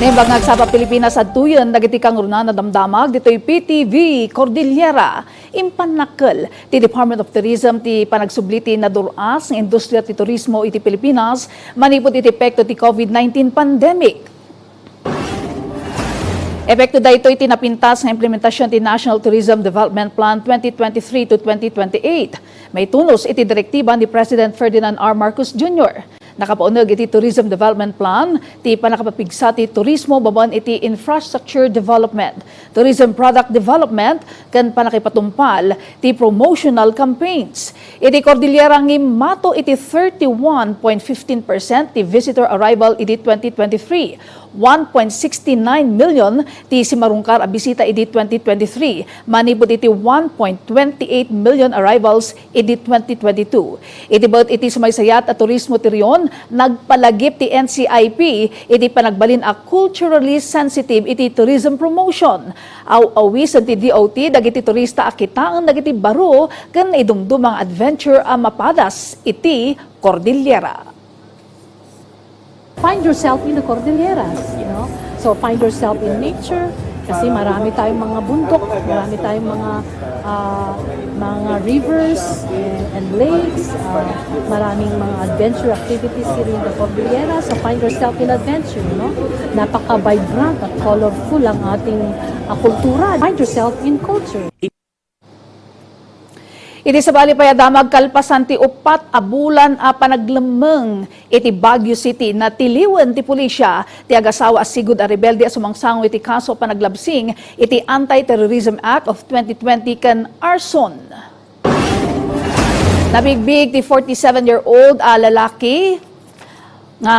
Nimbangag sa Pilipinas at tuyan nagitikang runa na damdamag dito'y PTV Cordillera impanakal ti Department of Tourism ti panagsubliti na duras ng industriya ti turismo iti Pilipinas manipot iti epekto ti COVID-19 pandemic. Epekto dahito iti napintas ng implementasyon ti National Tourism Development Plan 2023 to 2028. May tunos iti direktiba ni President Ferdinand R. Marcos Jr. Nakapaunag iti Tourism Development Plan, ti panakapapigsa ti turismo baban iti infrastructure development, tourism product development, kan panakipatumpal ti promotional campaigns. Iti Cordillera ng mato iti 31.15% ti visitor arrival iti 2023. 1.69 million ti simarungkar a bisita iti 2023. Manibot iti 1.28 million arrivals iti 2022. Iti bawat iti sumaysayat at turismo ti riyon, nagpalagip ti NCIP iti panagbalin a culturally sensitive iti tourism promotion. Aw awisan ti DOT dagiti turista akitaan dagiti baro ken idumdumang adventure a mapadas iti Cordillera. find yourself in the Cordilleras, you know. So find yourself in nature kasi marami tayong mga bundok, marami tayong mga ah, mga rivers and, and lakes, ah, maraming mga adventure activities here in the Cordillera. So find yourself in adventure, know. Napaka-vibrant at colorful ang ating ah, kultura. Find yourself in culture. Iti sa bali payadamag kalpasan ti upat a bulan a panaglemeng iti Baguio City na tiliwen ti pulisya. Ti agasawa sigud a rebelde a sumangsango iti kaso panaglabsing. Iti Anti-Terrorism Act of 2020 ken arson. Nabigbig ti 47-year-old a lalaki nga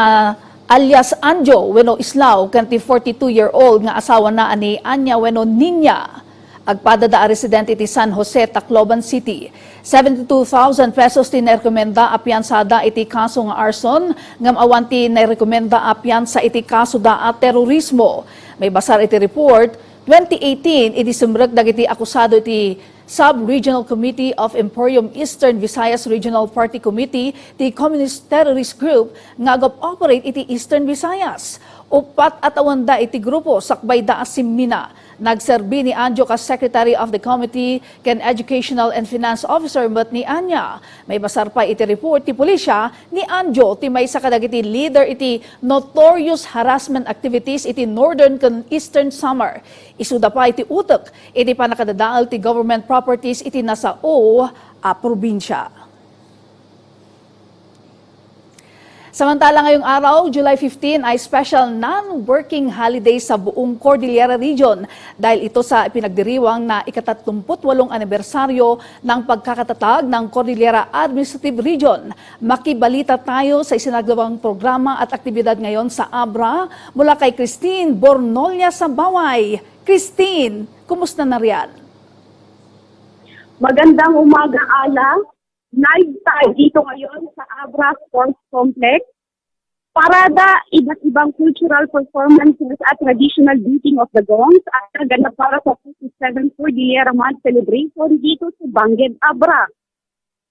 alias Anjo Weno Islao ken ti 42-year-old nga asawa na ani Anya Weno Ninya agpada da residente iti San Jose, Tacloban City. 72,000 pesos ti nerekomenda a piyansada iti kaso nga arson ngam awan ti nerekomenda a piyansa iti kaso da a terorismo. May basar iti report 2018 iti sumrek dagiti akusado iti Sub-Regional Committee of Emporium Eastern Visayas Regional Party Committee, the Communist Terrorist Group, nga operate iti Eastern Visayas. Upat at awanda iti grupo sakbay da Asimina. Nagserbi ni Anjo ka Secretary of the Committee ken Educational and Finance Officer met ni Anya. May basar pa iti report ti pulisya ni Anjo ti may sa kadagiti leader iti notorious harassment activities iti Northern ken Eastern Summer. Isuda pa iti utok iti panakadadaal ti government properties iti nasa o a probinsya. Samantala ngayong araw, July 15 ay special non-working holiday sa buong Cordillera Region dahil ito sa pinagdiriwang na ikatatlumputwalong anibersaryo ng pagkakatatag ng Cordillera Administrative Region. Makibalita tayo sa isinagawang programa at aktibidad ngayon sa Abra mula kay Christine Bornolia sa Baway. Christine, kumusta na riyan? Magandang umaga, Ala. Live tayo dito ngayon sa Abra Sports Complex. Parada, iba't ibang cultural performances at traditional beating of the gongs at naganap para sa 57th Cordillera Month celebration dito sa Bangged, Abra.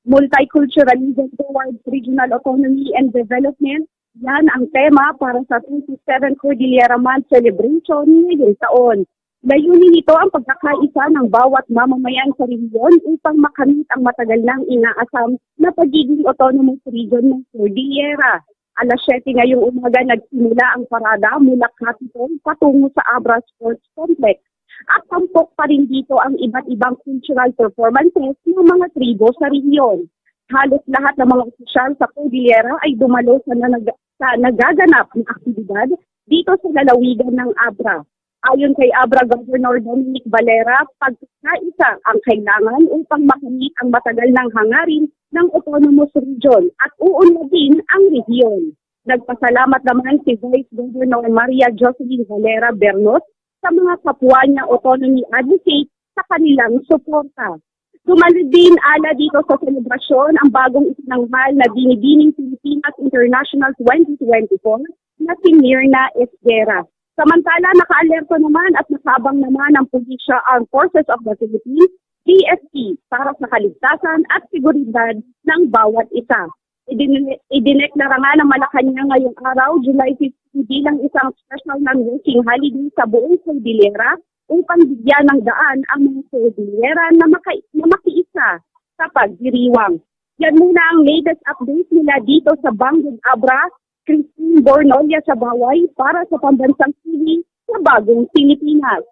Multiculturalism towards regional autonomy and development, yan ang tema para sa 27th Cordillera Month celebration ngayong taon. Layunin nito ang pagkakaisa ng bawat mamamayan sa rehiyon upang makamit ang matagal nang inaasam na pagiging autonomous region ng Cordillera. Alas 7 ngayong umaga nagsimula ang parada mula Capitol patungo sa Abra Sports Complex. At tampok pa rin dito ang iba't ibang cultural performances ng mga tribo sa rehiyon. Halos lahat ng mga opisyal sa Cordillera ay dumalo sa, nanag- sa nagaganap ng aktibidad dito sa lalawigan ng Abra. Ayon kay Abra Governor Dominic Valera, pagkakaisa ang kailangan upang makamit ang matagal ng hangarin ng autonomous region at uunladin ang rehiyon. Nagpasalamat naman si Vice Governor Maria Jocelyn Valera Bernos sa mga kapwa niya autonomy advocate sa kanilang suporta. Sumali din ala dito sa selebrasyon ang bagong isinanghal na Dinidining Pilipinas International 2024 na si Mirna Esguera. Samantala, naka-alerto naman at nakabang naman ang Pulisya Armed Forces of the Philippines PSP para sa kaligtasan at seguridad ng bawat isa. Idin- idineklara nga ng Malacanang ngayong araw, July 15, bilang isang special non-working holiday sa buong Cordillera upang bigyan ng daan ang mga Cordillera na, maka- na makiisa sa pagdiriwang. Yan muna ang latest update nila dito sa Banggong Abra, Christine Bornolia sa Baway para sa Pambansang TV sa Bagong Pilipinas.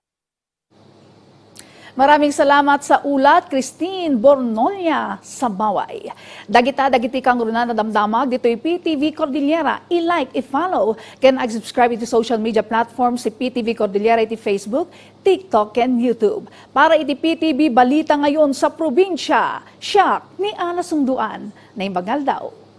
Maraming salamat sa ulat, Christine Bornolia sa Baway. Dagita, dagiti kang runa na damdamag, dito'y PTV Cordillera. I-like, i-follow, can subscribe iti social media platforms si PTV Cordillera iti Facebook, TikTok, and YouTube. Para iti PTV Balita ngayon sa probinsya, siya ni Ana Sungduan na imbagal daw.